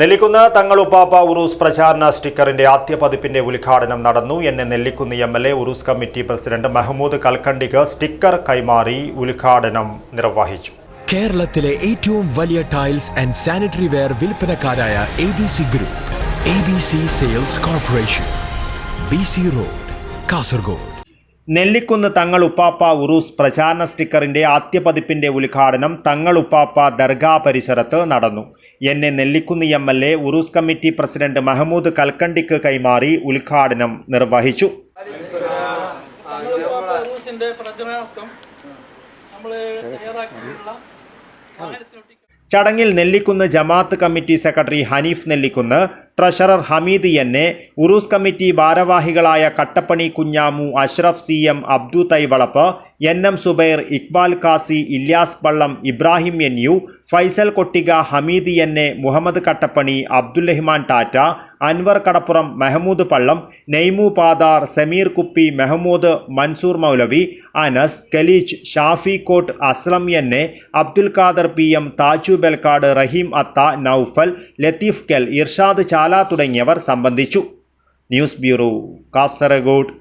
നെല്ലിക്കുന്ന് തങ്ങളുപ്പാപ്പ ഉറൂസ് പ്രചാരണ സ്റ്റിക്കറിന്റെ ആദ്യ പതിപ്പിന്റെ ഉദ്ഘാടനം നടന്നു. എന്നെ Nellikunnu M. L. A Uroos committee president Mehmood കൽക്കണ്ടിക്ക് sticker കൈമാറി ഉദ്ഘാടനം നിർവഹിച്ചു. കേരളത്തിലെ ഏറ്റവും വലിയ tiles and sanitary ware വിൽപ്പനക്കാരായ A B C group A B C sales corporation B C road Kasaragod. Nellikunnu Thangal ഉപ്പാപ്പ ഉറൂസ് പ്രചാരണ സ്റ്റിക്കറിന്റെ ആദ്യ പതിപ്പിന്റെ ഉദ്ഘാടനം തങ്ങൾ ഉപ്പാപ്പ ദർഗാ പരിസരത്ത് നടന്നു. എന്നെ Nellikunnu M. L. A Uroos committee president Mahmood കൽക്കണ്ടിക്ക് കൈമാറി ഉദ്ഘാടനം നിർവഹിച്ചു. ചടങ്ങിൽ നെല്ലിക്കുന്ന് ജമാഅത്ത് committee secretary Hanif Nellikunnu treasurer Hameed എന്നെ ഉറൂസ് കമ്മിറ്റി ഭാരവാഹികളായ Kattappani Kunhamu Ashraf C M Abdu Thaivalappu N M Subair Iqbal Kasi Ilyas Pallam Ibrahim N U Faisal Kottika Hameed എന്നെ മുഹമ്മദ് കട്ടപ്പണി അബ്ദുൽ ടാറ്റ അൻവർ കടപ്പുറം മെഹമ്മൂദ് പള്ളം നെയ്മു പാദാർ സമീർ കുപ്പി മെഹമ്മൂദ് മൻസൂർ മൗലവി Anas Khaleej Shafi coat Aslam എന്നെ Abdul Khader P M Thaju Belkad Raheem അത്ത നൌഫൽ ലത്തീഫ് കെൽ ഇർഷാദ് ചാല തുടങ്ങിയവർ സംബന്ധിച്ചു. News bureau Kasaragod.